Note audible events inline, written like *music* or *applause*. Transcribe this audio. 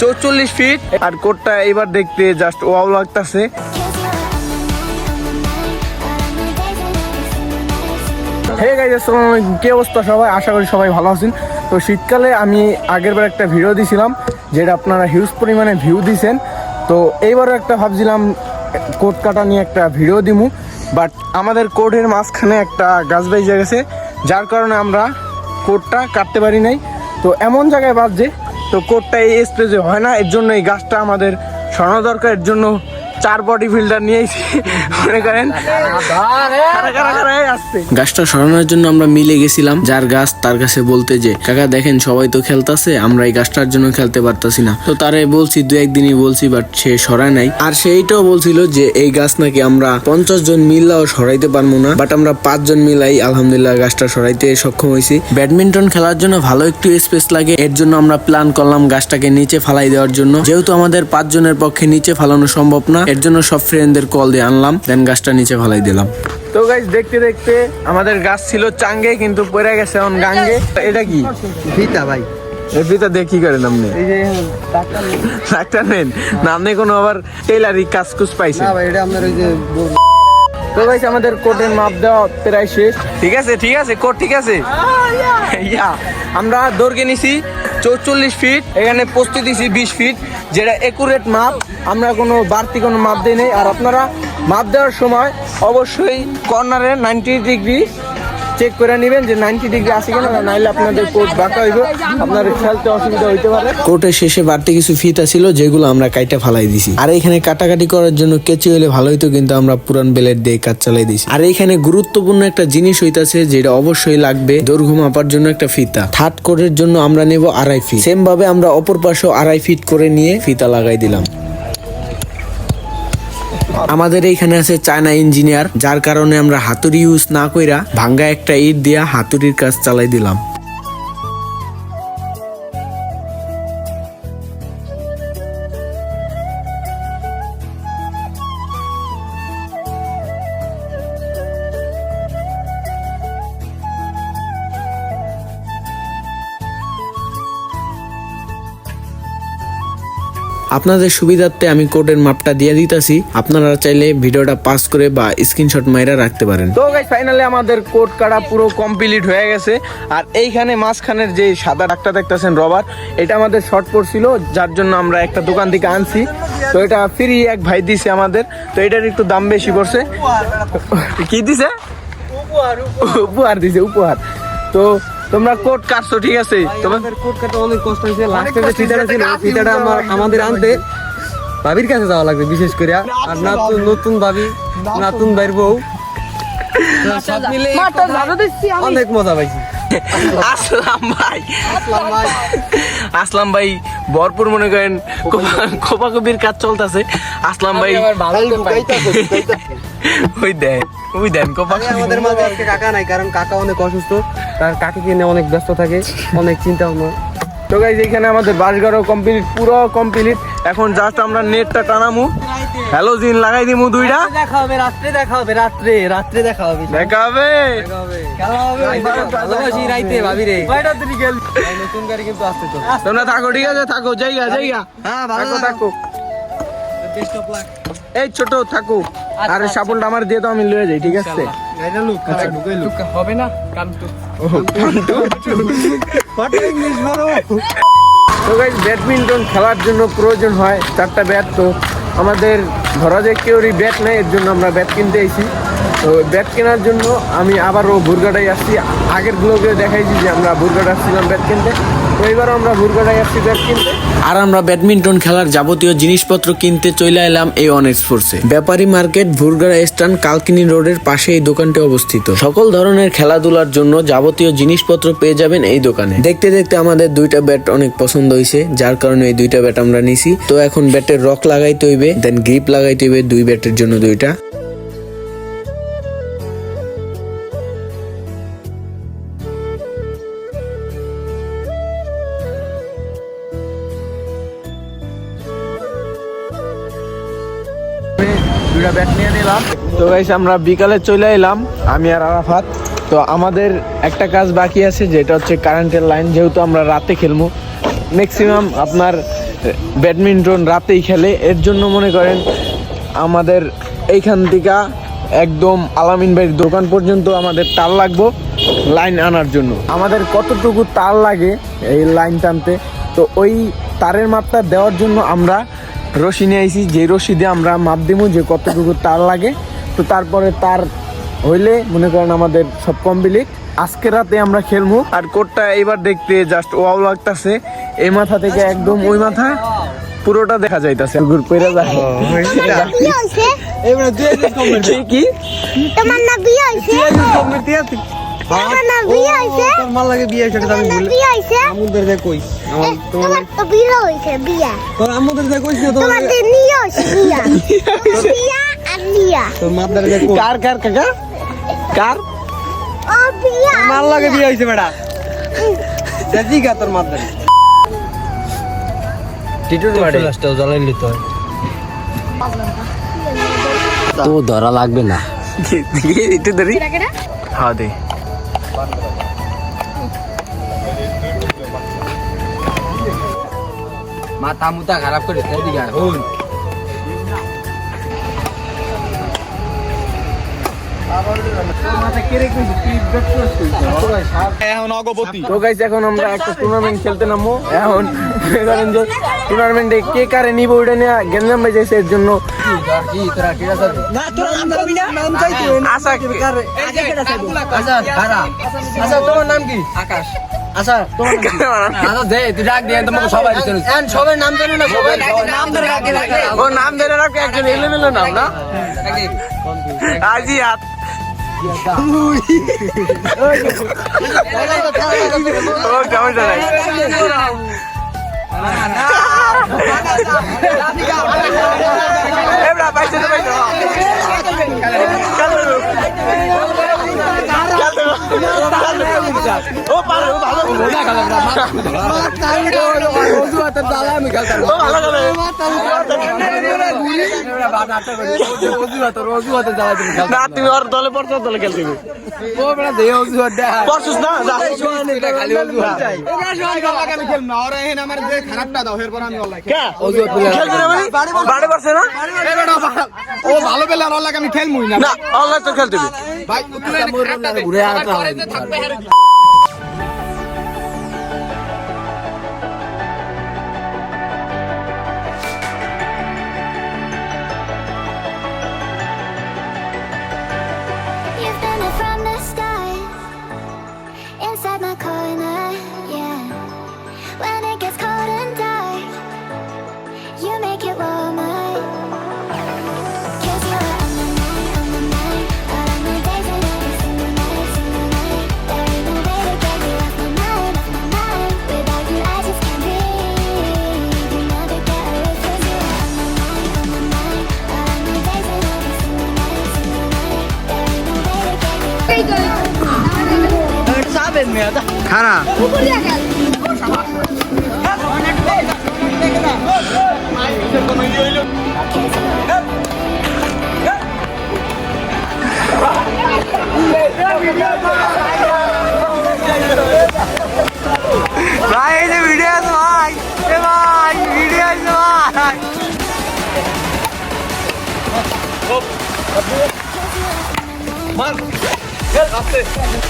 চৌচল্লিশ ফিট আর কোটটা এবার দেখতে জাস্ট ওয়াও লাগতাছে। হে গাইজ আসসালামু আলাইকুম। কি অবস্থা সবাই? আশা করি সবাই ভালো আছেন। তো শীতকালে আমি আগের বার একটা ভিডিও দিছিলাম, যেটা আপনারা হিউজ পরিমাণে ভিউ দিছেন। তো এইবারও একটা ভাবছিলাম, কোট কাটা নিয়ে একটা ভিডিও দিমু। বাট আমাদের কোটের মাঝখানে একটা গাছ বেজে গেছে, যার কারণে আমরা কোটটা কাটতে পারি নাই। তো এমন জায়গায় বাজছে, তো কোটটা এই স্পেসে হয় না, এর জন্য এই গাছটা আমাদের সরানো দরকার, এর জন্য চার বডি ফিল্টার নিয়ে মনে করেন। গাছটা সরানোর জন্য আমরা মিলে গেছিলাম। যার গাছ তার কাছে বলতে যে, কাকা, দেখেন সবাই তো খেলতাছে, আমরা এই গাছটার জন্য খেলতে পারতাছি না। তো তারে বলছি, দু একদিনই বলছি বাট সে সরায় নাই। আর সে এইটাও বলছিল যে, এই গাছ নাকি আমরা পঞ্চাশ জন মিললাও সরাইতে পারব না বাট আমরা পাঁচজন মিলাই আলহামদুলিল্লাহ গাছটা সরাইতে সক্ষম হয়েছি। ব্যাডমিন্টন খেলার জন্য ভালো একটু স্পেস লাগে। এর জন্য আমরা প্ল্যান করলাম গাছটাকে নিচে ফালাই দেওয়ার জন্য। যেহেতু আমাদের পাঁচজনের পক্ষে নিচে ফালানো সম্ভব না এর জন্য সব ফ্রেন্ডদের কল দিয়ে আনলাম দেন গাছটা নিচে ফালাই দিলাম। তো গাইজ দেখতে দেখতে আমাদের গাছ ছিল চাঙ্গে কিন্তু পড়ে গেছে এখন গাঙ্গে। এটা কি? ফিতা ভাই। করেন আপনি? ডাক্তার নেন। না আপনি কোনো আবার টেলারি কাজ পাইছেন? না ভাই এটা আপনার ওই যে তো গাইজ আমাদের কোটের মাপ দেওয়া প্রায় শেষ। ঠিক আছে ঠিক আছে কোট ঠিক আছে? ইয়া আমরা দৈর্ঘ্যে নিছি। চৌচল্লিশ ফিট এখানে পোস্তে দিছি বিশ ফিট যেটা একুরেট মাপ আমরা কোনো বাড়তি কোনো মাপ দিই নেই। আর আপনারা মাপ দেওয়ার সময় অবশ্যই কর্নারে নাইনটি ডিগ্রি চেক করে নেবেন যে নাইনটি ডিগ্রি আছে কিনা নাইলে আপনাদের কোর্ট বাঁকা হইবে আপনাদের খেলতে অসুবিধা হইতে পারে। কোর্টের শেষে বাড়তি কিছু ফিতা ছিল, যেগুলো আমরা কাইটা ফালাই দিছি। আর এখানে কাটাকাটি করার জন্য কেচি হলে ভালো হইতো, কিন্তু আমরা পুরান বেলেট দিয়ে কাজ চালাই দিছি। আর এখানে গুরুত্বপূর্ণ একটা জিনিস হইতাছে, যেটা অবশ্যই লাগবে, দৈর্ঘ্য মাপার জন্য একটা ফিতা থার্ড কোটের জন্য আমরা নেব আড়াই ফিট সেম ভাবে আমরা অপর পাশেও আড়াই ফিট করে নিয়ে ফিতা লাগাই দিলাম। আমাদের এইখানে আছে চায়না ইঞ্জিনিয়ার, যার কারণে আমরা হাতুড়ি ইউজ না কইরা ভাঙ্গা একটা ইট দিয়া হাতুড়ির কাজ চালাই দিলাম। আপনাদের সুবিধার্থে আমি কোডের মাপটা দিয়ে দিতেছি। আপনারা চাইলে ভিডিওটা পাস করে বা স্ক্রিনশট মাইরা রাখতে পারেন। তো গাইস ফাইনালি আমাদের কোট কাটা পুরো কমপ্লিট হয়ে গেছে। আর এইখানে মাঝখানের যে সাদা ডাকটা দেখতেছেন রবার এটা আমাদের শর্ট পড়ছিল যার জন্য আমরা একটা দোকান থেকে আনছি। তো এটা ফ্রি এক ভাই দিছে আমাদের। তো এটার একটু দাম বেশি পড়ছে। কি দিছে? উপহার। উপহার দিছে, উপহার। তো তোমরা কোট কাটছো ঠিক আছে? তোমার আমাদের কোট কাটা অনেক কষ্ট হয়েছে লাস্টে যে ফিতাটা ছিল ফিতাটা আমার আমাদের আনতে ভাবির কাছে যাওয়া লাগবে বিশেষ করে। আর নতুন নতুন ভাবি নতুন ভাইয়ের বউ। সব মিলে অনেক মজা পাইছি। আসলাম ভাই। আসলাম ভাই। আসলাম ভাই ভরপুর মনে করেন কোপাকপির কাজ চলতেছে। আসলাম ভাই। ওই দেন ওই দেন আমাদের মাঝে আজকে কাকা নাই কারণ কাকা অনেক অসুস্থ। তার কাকিকে নিয়ে অনেক ব্যস্ত থাকে অনেক চিন্তা ভাবনা তো গাইজ এখানে আমাদের বাসগাড়ও কমপ্লিট পুরো কমপ্লিট এখন জাস্ট আমরা নেটটা টানামু। হ্যালোজিন লাগাই দিমু দুইটা। দেখা হবে রাত্রে দেখা হবে রাত্রে রাত্রে দেখা হবে। দেখা হবে। ভালোবাসি রাইতে ভাবি রে। নতুন গাড়ি কিন্তু আসতে তো। তোমরা থাকো ঠিক আছে থাকো জায়গা জায়গা। হ্যাঁ ভালো থাকো এই ছোট থাকো। আর সাবলটা আমার দিয়ে তো আমি লয়ে যাই ঠিক আছে? আচ্ছা। হবে না? তো গাইজ ব্যাডমিন্টন খেলার জন্য প্রয়োজন হয় চারটা ব্যাট তো আমাদের ধরা যায় কেউরই ব্যাট নেই এর জন্য আমরা ব্যাট কিনতে এসেছি তো ব্যাট কেনার জন্য আমি আবারও ভুরগাটাই আসছি। আগের ব্লগে দেখাইছি যে আমরা ভুরগাটা আসছিলাম ব্যাট কিনতে। তো এবারও আমরা ভুরগাটাই আসছি ব্যাট কিনতে। আর আমরা ব্যাডমিন্টন খেলার যাবতীয় জিনিসপত্র কিনতে চলে এলাম এই অন এক্সপোর্টসে ব্যাপারী মার্কেট, ভুরগাড়া স্ট্যান্ড, কালকিনি রোডের পাশে এই দোকানটি অবস্থিত। সকল ধরনের খেলাধুলার জন্য যাবতীয় জিনিসপত্র পেয়ে যাবেন এই দোকানে। দেখতে দেখতে আমাদের দুইটা ব্যাট অনেক পছন্দ হয়েছে যার কারণে এই দুইটা ব্যাট আমরা নিছি। তো এখন ব্যাটের রক লাগাইতে হইবে, দেন গ্রিপ লাগাইতে হইবে দুই ব্যাটের জন্য দুইটা। দুইটা ব্যাট নিয়ে নিলাম। তো গাইস আমরা বিকালে চলে এলাম, আমি আর আরাফাত। তো আমাদের একটা কাজ বাকি আছে, যেটা হচ্ছে কারেন্টের লাইন যেহেতু আমরা রাতে খেলব। ম্যাক্সিমাম আপনার ব্যাডমিন্টন রাতেই খেলে। এর জন্য মনে করেন, আমাদের এইখান থেকে একদম আলামিন ভাইয়ের দোকান পর্যন্ত আমাদের তার লাগবো লাইন আনার জন্য। আমাদের কতটুকু তার লাগে এই লাইন টানতে? তো ওই তারের মাপটা দেওয়ার জন্য আমরা রশি নিয়ে আইছি যে রশি দিয়ে আমরা মাপ দিব যে কতটুকু তার লাগে। তো তারপরে তার হইলে মনে করেন আমাদের সব কমপ্লিট আজকে রাতে আমরা খেলব আর কোটটা এবার দেখতে জাস্ট ওয়াও লাগতাছে। এই মাথা থেকে একদম ওই মাথা পুরোটা দেখা যাইতাছে। ঘুর পেরে যায় এবারে তুই কি কি? তোমার না বিয়ে কমেন্ট তুই তোমার বিয়ে হয়েছে। তো আমি বলি হয়েছে। আমুদের যে আমার এ, তোমার তোমার তো বিয়ে হয়েছে বিয়া। তোর আমুদের যে কইস না তোমার তোমার তো নিয়ে হয়েছে বিয়া। *laughs* বিয়া আর নিয়া। তোর মাদার যে কই কার কার কাকা কার? ও বিয়া তোর লাগে বিয়ে হইছে বেটা। দেখি গা তোর মাদার টিটুর বাড়ি। লাস্টে জ্বালাইলি তো তো ধরা লাগবে না। একটু হ্যাঁ দে। মাথা মুতা খারাপ করে এদিকে আয়, হুন। এখন আমরা একটা টুর্নামেন্ট খেলতে নামবো। এখন মনে যে টুর্নামেন্টে কে কারে নিব ওইটা নিয়ে গেঞ্জাম এর জন্য। কি তোরা কি আছে? না তোর নাম কবি না? নাম চাইতো আশা আচ্ছা আচ্ছা তোমার নাম কি? আকাশ। আচ্ছা তোমার কি? আচ্ছা দে তুই ডাক দিয়ে তোমাকে সবাই এন সবাই নাম জানো না সবাই নাম ধরে রাখে রাখে ও নাম ধরে রাখো একজন এলোমেলো নাম না? আজি হাত নাই এবড়া পাইছে তো পাইছে না তুমি ওর দলে পড়ছো দলে খেলতে পড়ছিস না? মানে? ও ভালো পেলে আর লাগে আমি খেলমুই না। না, অনলাইন তো খেলতে ভাই ঘুরে Inside my corner, yeah. When খারা। ভাই এই যে ভিডিও আছে ভাই। এ ভাই ভিডিও আছে ভাই। on my mind